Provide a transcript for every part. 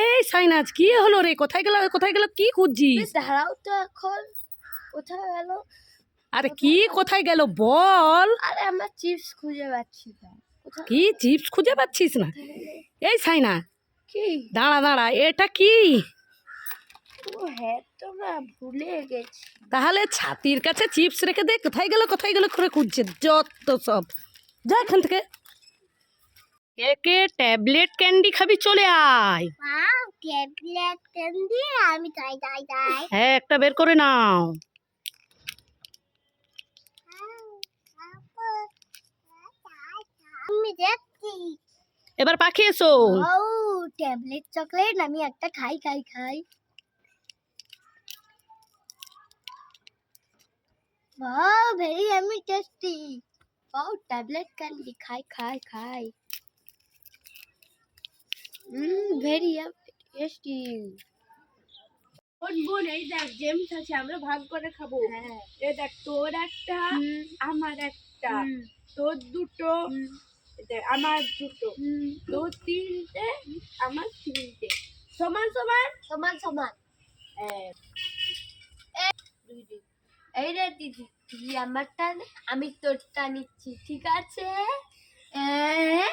এই সাইনাজ কি হলো রে? কোথায় গেল? কোথায় গেল? কি খুঁজছিস? দাঁড়াও তো এখন। কোথায় গেল? আরে কি কোথায় গেল? বল। আরে আমরা চিপস খুঁজে পাচ্ছি না। কি চিপস খুঁজে পাচ্ছিস না? এই সাইনা কি? দাঁড়া দাঁড়া এটা কি? হ্যাঁ তাহলে ছাতির কাছে চিপস রেখে দে কোথায় গেল কোথায় গেল করে খুঁজছে যত সব। যা এখান থেকে। কে কে ট্যাবলেট ক্যান্ডি খাবি চলে আয়। ট্যাবলেট ক্যান্ডি আমি তাই তাই তাই। হ্যাঁ একটা বের করে নাও। আমি দেখছি। এবার পাখি এসো। ও ট্যাবলেট চকলেট আমি একটা খাই খাই খাই। Very yummy tasty wow tablet candy খাই খাই খাই। Very yummy বোন এই দেখ জেমস আছে আমরা ভাগ করে খাব। হ্যাঁ। এই দেখ তোর একটা আমার একটা। তোর দুটো আমার দুটো। তোর তিনটে আমার তিনটে। সমান সমান? সমান সমান। দুই এই রে দিদি তুই আমারটা আমি তোরটা নিচ্ছি ঠিক আছে? এ, এ হ্যাঁ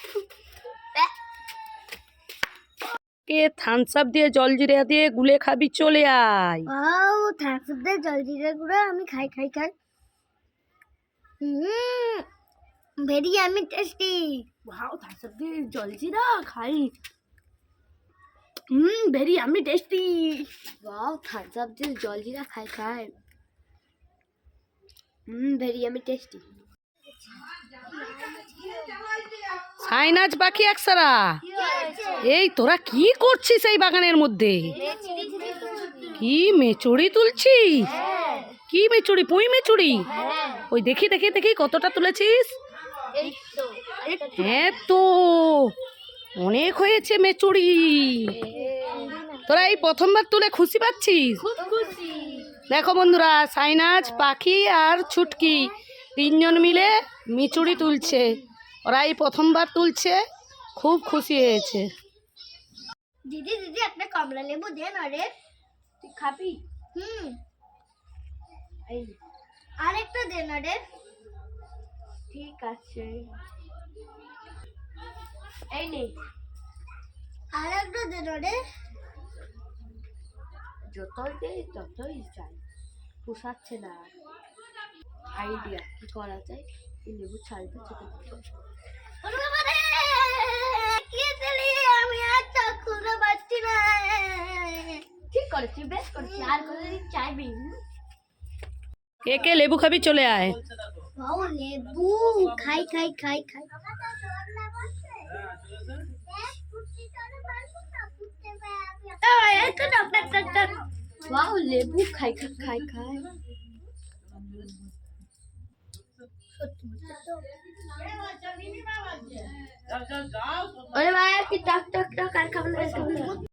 আজকে থামস আপ দিয়ে জল জিরা দিয়ে গুলে খাবি চলে আয় ও থামস আপ দিয়ে জল জিরা গুঁড়ো আমি খাই খাই খাই হুম very yummy tasty wow Thums Up দিয়ে জল জিরা খাই হুম very yummy tasty wow Thums Up দিয়ে জল জিরা খাই খাই হুম ভেরি আমি টেস্টি সাইনাজ বাকি একসারা এই তোরা কি করছিস এই বাগানের মধ্যে? কি মেচুরি তুলছিস? কি মেচুরি পুঁই মেচুরি ওই দেখি দেখি দেখি কতটা তুলেছিস? হ্যাঁ তো অনেক হয়েছে মেচুরি তোরা এই প্রথমবার তুলে খুশি পাচ্ছিস? দেখো বন্ধুরা সাইনাজ পাখি আর ছুটকি তিনজন মিলে মিচুরি তুলছে। ওরা এই প্রথমবার তুলছে খুব খুশি হয়েছে। দিদি দিদি একটা কমলা লেবু দে না রে। তুই খাবি? হুম। এই। আরেকটা দে না রে। ঠিক আছে। এই নে। আরেকটা দে না রে। যতই দেই ততই চাই। পোষাচ্ছে না। আইডিয়া কি করা যায়? এই লেবু ছালটা চেপে দিতে কি দিলি আমি আর ভালো পারছি না ঠিক করেছি বেশ করেছি আর কোনোদিন চাইবি কে কে লেবু খাবি চলে আয় বাবা লেবু খাই খাই খাই খাই লেবু খাই খাই খাই খাই अरे भाई टक टक टक कर खाना